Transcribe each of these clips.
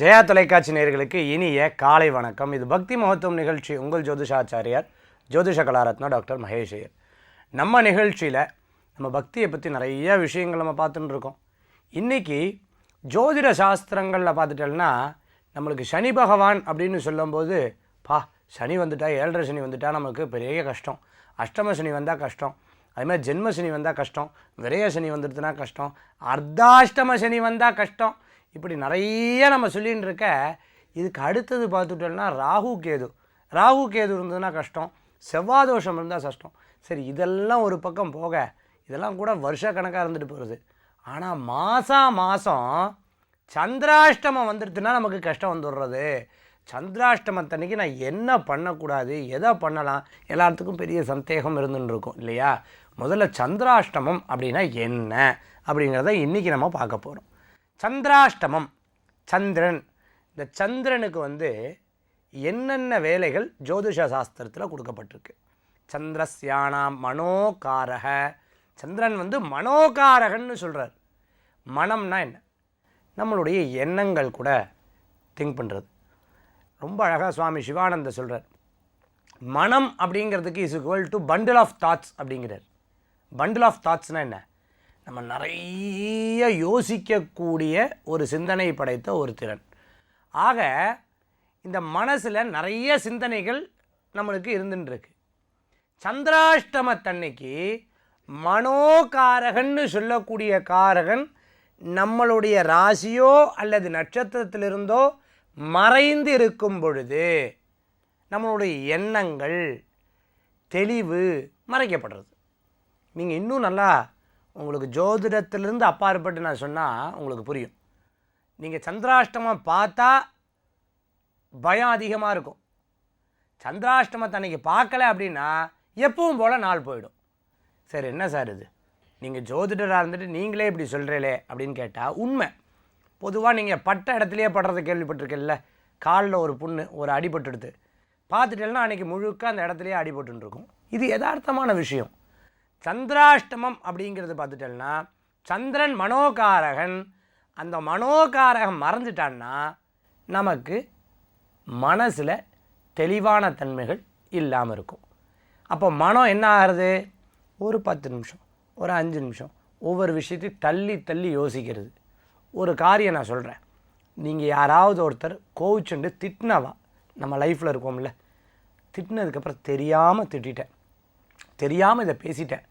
ஜெயா தொலைக்காட்சி நேர்களுக்கு இனிய காலை வணக்கம். இது பக்தி மகத்துவம் நிகழ்ச்சி. உங்கள் ஜோதிஷாச்சாரியார் ஜோதிஷ கலாரத்னா டாக்டர் மகேஷ் ஐயர் நம்ம நிகழ்ச்சியில் நம்ம பக்தியை பற்றி நிறைய விஷயங்கள் நம்ம பார்த்துட்டு இருக்கோம். இன்றைக்கி ஜோதிட சாஸ்திரங்களில் பார்த்துட்டோம்னா நம்மளுக்கு சனி பகவான் அப்படின்னு சொல்லும்போது பா சனி வந்துட்டா ஏழரை சனி வந்துட்டா நமக்கு பெரிய கஷ்டம். அஷ்டம சனி வந்தால் கஷ்டம். அது மாதிரி ஜென்ம சனி வந்தால் கஷ்டம் விரைய சனி வந்துடுதுன்னா கஷ்டம் அர்த்தாஷ்டம சனி வந்தால் கஷ்டம். இப்படி நிறைய நம்ம சொல்லின்னு இருக்க இதுக்கு அடுத்தது பார்த்துட்டோம்னா ராகு கேது. ராகு கேது இருந்ததுன்னா கஷ்டம் செவ்வாதோஷம் இருந்தால் கஷ்டம் சரி இதெல்லாம் ஒரு பக்கம் போக இதெல்லாம் கூட வருஷ கணக்காக இருந்துட்டு போகிறது ஆனால் மாதம் மாதம் சந்திராஷ்டமம் வந்துடுதுன்னா நமக்கு கஷ்டம் வந்துடுறது. சந்திராஷ்டமத்தன்னைக்கு நான் என்ன பண்ணக்கூடாது எதை பண்ணலாம் எல்லாத்துக்கும் பெரிய சந்தேகம் இருந்துன்னு இருக்கும் இல்லையா? முதல்ல சந்திராஷ்டமம் அப்படின்னா என்ன? அப்படிங்கிறத இன்றைக்கி நம்ம பார்க்க போகிறோம் சந்திராஷ்டமம் சந்திரன். இந்த சந்திரனுக்கு வந்து என்னென்ன வேலைகள் ஜோதிஷ சாஸ்திரத்தில் கொடுக்கப்பட்டிருக்கு? சந்திரஸ்யானாம் மனோகாரக. சந்திரன் வந்து மனோகாரகன்னு சொல்கிறார் மனம்னா என்ன? நம்மளுடைய எண்ணங்கள் கூட திங்க் பண்ணுறது ரொம்ப அழகாக சுவாமி சிவானந்த சொல்கிறார் மனம் அப்படிங்கிறதுக்கு is equal to bundle of thoughts அப்படிங்கிறார். பண்டில் ஆஃப் தாட்ஸ்னால் என்ன? நம்ம நிறைய யோசிக்கக்கூடிய ஒரு சிந்தனை படைத்த ஒரு திறன் ஆக இந்த மனசில் நிறைய சிந்தனைகள் நம்மளுக்கு இருந்துட்டுருக்கு சந்திராஷ்டமத்தன்னைக்கு மனோகாரகன்னு சொல்லக்கூடிய காரகன் நம்மளுடைய ராசியோ அல்லது நட்சத்திரத்திலிருந்தோ மறைந்து இருக்கும் பொழுது நம்மளுடைய எண்ணங்கள் தெளிவு மறைக்கப்படுறது. நீங்கள் இன்னும் நல்லா உங்களுக்கு ஜோதிடத்திலிருந்து அப்பாற்பட்டு நான் சொன்னால் உங்களுக்கு புரியும். நீங்கள் சந்திராஷ்டமம் பார்த்தா பயம் அதிகமாக இருக்கும். சந்திராஷ்டமத்தை அன்னைக்கு பார்க்கல அப்படின்னா எப்பவும் போல் நாள் போயிடும். சரி என்ன சார் இது? நீங்கள் ஜோதிடராக இருந்துட்டு நீங்களே இப்படி சொல்கிறீங்களே அப்படின்னு கேட்டால் உண்மை. பொதுவாக நீங்கள் பட்ட இடத்துலையே படுறத கேள்விப்பட்டிருக்கீல்ல காலில் ஒரு புண்ணு ஒரு அடிபட்டுடுது. பார்த்துட்டேன்னா அன்றைக்கி முழுக்க அந்த இடத்துலையே அடிபட்டுன்னு இருக்கும் இது யதார்த்தமான விஷயம். சந்திராஷ்டமம் அப்படிங்கிறது பார்த்துட்டேன்னா சந்திரன் மனோகாரகன். அந்த மனோகாரகம் மறந்துட்டான்னா நமக்கு மனசில் தெளிவான தன்மைகள் இல்லாமல் இருக்கும். அப்போ மனம் என்ன ஆகிறது? ஒரு பத்து நிமிஷம் ஒரு அஞ்சு நிமிஷம் ஒவ்வொரு விஷயத்தையும் தள்ளி தள்ளி யோசிக்கிறது. ஒரு காரியம் நான் சொல்கிறேன் நீங்கள் யாராவது ஒருத்தர் கோவிச்சுண்டு திட்டினவா நம்ம லைஃப்பில் இருக்கோம்ல திட்டினதுக்கப்புறம் தெரியாமல் திட்டிட்டேன். தெரியாமல் இதை பேசிட்டேன்.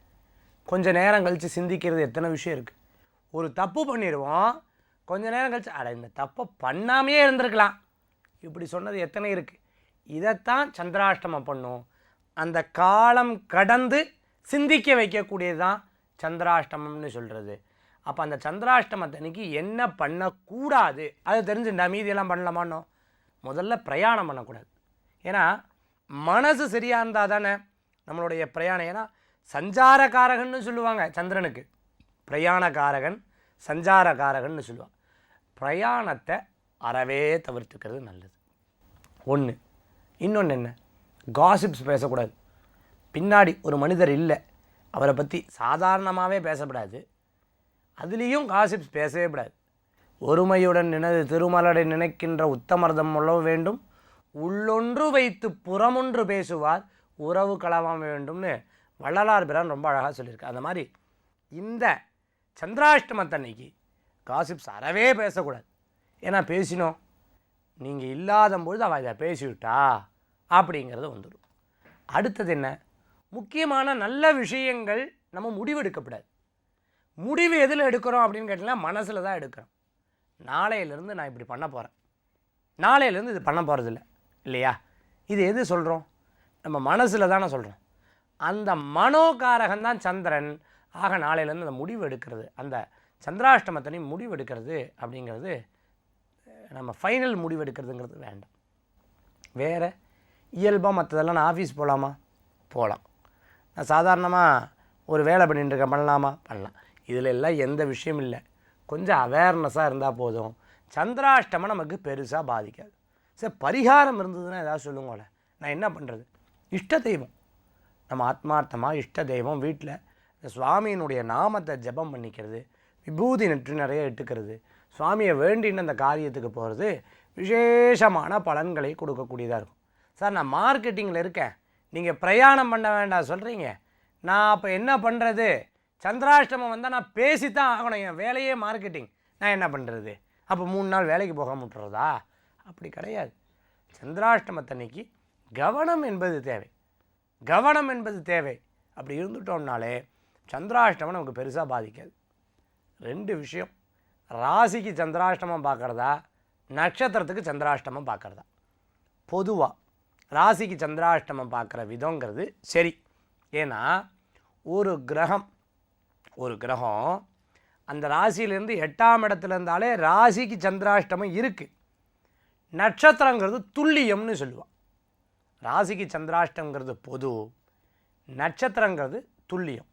கொஞ்சம் நேரம் கழித்து சிந்திக்கிறது எத்தனை விஷயம் இருக்குது ஒரு தப்பு பண்ணிடுவோம் கொஞ்ச நேரம் கழித்து அட இந்த தப்பை பண்ணாமையே இருந்திருக்கலாம். இப்படி சொன்னது எத்தனை இருக்குது இதைத்தான் சந்திராஷ்டமம் பண்ணும். அந்த காலம் கடந்து சிந்திக்க வைக்கக்கூடியது தான் சந்திராஷ்டமம்னு சொல்கிறது அப்போ அந்த சந்திராஷ்டமத்தன்னைக்கு என்ன பண்ணக்கூடாது? அது தெரிஞ்சுட்டா மீதியெல்லாம் பண்ணலாமான்னோ? முதல்ல பிரயாணம் பண்ணக்கூடாது. ஏன்னா மனசு சரியாக இருந்தால் தானே நம்மளுடைய பிரயாணம்? ஏன்னா சஞ்சாரகாரகன்னு சொல்லுவாங்க சந்திரனுக்கு. பிரயாணக்காரகன் சஞ்சாரகாரகன்னு சொல்லுவாங்க. பிரயாணத்தை அறவே தவிர்த்துக்கிறது நல்லது. ஒன்று இன்னொன்று என்ன? காசிப்ஸ் பேசக்கூடாது. பின்னாடி ஒரு மனிதர் இல்லை. அவரை பற்றி சாதாரணமாகவே பேசக்கூடாது அதுலேயும் காசிப்ஸ் பேசவே கூடாது. ஒருமையுடன் நினது திருமலரை நினைக்கின்ற உத்தமர்தம் உள்ள வேண்டும். உள்ளொன்று வைத்து புறமொன்று பேசுவார். உறவு களவாம வேண்டும்னு வள்ளலார் பிரான் ரொம்ப அழகாக சொல்லியிருக்கு அந்த மாதிரி இந்த சந்திராஷ்டமத்தன்னைக்கு காசிப்ஸ் அறவே பேசக்கூடாது. ஏன்னா பேசினோம். நீங்கள் இல்லாத பொழுது அவள் இதை பேசிவிட்டா அப்படிங்கிறது வந்துடும். அடுத்தது என்ன? முக்கியமான நல்ல விஷயங்கள் நம்ம முடிவெடுக்கப்படாது. முடிவு எதில் எடுக்கிறோம் அப்படின்னு கேட்டிங்கன்னா மனசில் தான் எடுக்கிறோம். நாளையிலேருந்து நான் இப்படி பண்ண போகிறேன் நாளையிலேருந்து இது பண்ண போகிறதில்ல இல்லையா? இது எது சொல்கிறோம் நம்ம மனசில் தானே சொல்கிறோம் அந்த மனோகாரகன் தான் சந்திரன். ஆக நாளையிலேருந்து அந்த முடிவு எடுக்கிறது. அந்த சந்திராஷ்டமத்தனையும் முடிவு எடுக்கிறது அப்படிங்கிறது நம்ம ஃபைனல் முடிவு எடுக்கிறதுங்கிறது வேண்டாம். வேறு இயல்பாக மற்றதெல்லாம் நான் ஆஃபீஸ் போகலாமா போகலாம் நான் சாதாரணமாக ஒரு வேலை பண்ணிட்டுருக்கேன் பண்ணலாமா? பண்ணலாம். இதில் எல்லாம் எந்த விஷயம் இல்லை. கொஞ்சம் அவேர்னஸாக இருந்தால் போதும். சந்திராஷ்டமம் நமக்கு பெருசாக பாதிக்காது. சரி பரிகாரம் இருந்ததுன்னா ஏதாவது சொல்லுங்களேன். நான் என்ன பண்ணுறது இஷ்ட தெய்வம். நம்ம ஆத்மார்த்தமாக இஷ்ட தெய்வம் வீட்டில் இந்த சுவாமியினுடைய நாமத்தை ஜெபம் பண்ணிக்கிறது விபூதி நெற்று நிறைய இட்டுக்கிறது சுவாமியை வேண்டின்னு அந்த காரியத்துக்கு போகிறது விசேஷமான பலன்களை கொடுக்கக்கூடியதாக இருக்கும். சார் நான் மார்க்கெட்டிங்கில் இருக்கேன். நீங்கள் பிரயாணம் பண்ண வேண்டாம் சொல்கிறீங்க நான் அப்போ என்ன பண்ணுறது சந்திராஷ்டமம் வந்தால் நான் பேசி தான் ஆகணும். என் வேலையே மார்க்கெட்டிங். நான் என்ன பண்ணுறது அப்போ மூணு நாள் வேலைக்கு போக முட்டுறதா அப்படி கிடையாது. சந்திராஷ்டமத்தன்னைக்கு கவனம் என்பது தேவை. கவனம் என்பது தேவை. அப்படி இருந்துட்டோம்னாலே சந்திராஷ்டமம் நமக்கு பெருசாக பாதிக்காது. ரெண்டு விஷயம். ராசிக்கு சந்திராஷ்டமம் பார்க்குறதா? நட்சத்திரத்துக்கு சந்திராஷ்டமம் பார்க்குறதா? பொதுவாக ராசிக்கு சந்திராஷ்டமம் பார்க்குற விதங்கிறது சரி. ஏன்னா ஒரு கிரகம் ஒரு கிரகம் அந்த ராசியிலேருந்து எட்டாம் இடத்துல இருந்தாலே ராசிக்கு சந்திராஷ்டமம் இருக்குது நட்சத்திரங்கிறது துல்லியம்னு சொல்லுவாள் ராசிக்கு சந்திராஷ்டங்கிறது பொது நட்சத்திரங்கிறது துல்லியம்.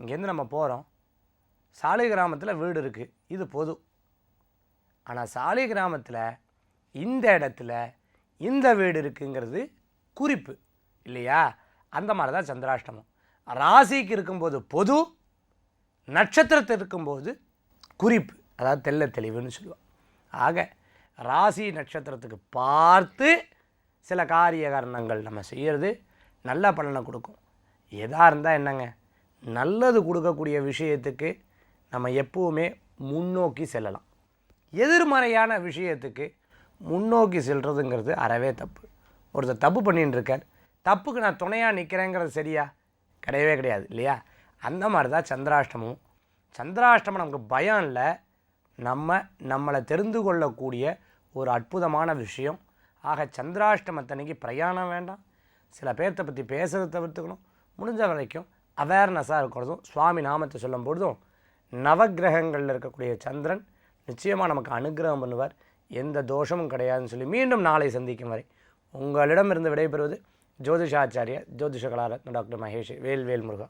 இங்கேருந்து நம்ம போகிறோம் சாலை கிராமத்தில் வீடு இருக்குது இது பொது. ஆனால் சாலை கிராமத்தில் இந்த இடத்துல இந்த வீடு இருக்குங்கிறது குறிப்பு. இல்லையா? அந்த மாதிரி தான் சந்திராஷ்டமம். ராசிக்கு இருக்கும்போது பொது நட்சத்திரத்தில் இருக்கும்போது குறிப்பு. அதாவது தெள்ள தெளிவுன்னு சொல்லுவோம். ஆக ராசி நட்சத்திரத்துக்கு பார்த்து சில காரிய காரணங்கள் நம்ம செய்கிறது நல்ல பலனை கொடுக்கும். எதாக இருந்தால் என்னங்க? நல்லது கொடுக்கக்கூடிய விஷயத்துக்கு நம்ம எப்போவுமே முன்னோக்கி செல்லலாம். எதிர்மறையான விஷயத்துக்கு முன்னோக்கி செல்கிறதுங்கிறது அறவே தப்பு. ஒருத்தர் தப்பு பண்ணிட்டு இருக்கார் தப்புக்கு நான் துணையாக நிற்கிறேங்கிறது சரியா? கிடையவே கிடையாது இல்லையா? அந்த மாதிரி தான் சந்திராஷ்டமும் சந்திராஷ்டமம் நமக்கு பயம் இல்லை. நம்ம நம்மளை தெரிந்து கொள்ளக்கூடிய ஒரு அற்புதமான விஷயம். ஆக சந்திராஷ்டமத்தன்னைக்கு பிரயாணம் வேண்டாம். சில பேர்த்த பற்றி பேசுகிறத தவிர்த்துக்கணும். முடிஞ்ச வரைக்கும் அவேர்னஸாக இருக்கிறதும் சுவாமி நாமத்தை சொல்லும் பொழுதும் நவக்கிரகங்களில் இருக்கக்கூடிய சந்திரன் நிச்சயமாக நமக்கு அனுகிரகம் பண்ணுவார். எந்த தோஷமும் கிடையாதுன்னு சொல்லி மீண்டும் நாளை சந்திக்கும் வரை உங்களிடமிருந்து விடைபெறுவது ஜோதிஷாச்சாரிய ஜோதிஷ கலாரத்ன டாக்டர் மகேஷ் வேல்வேல் முருகா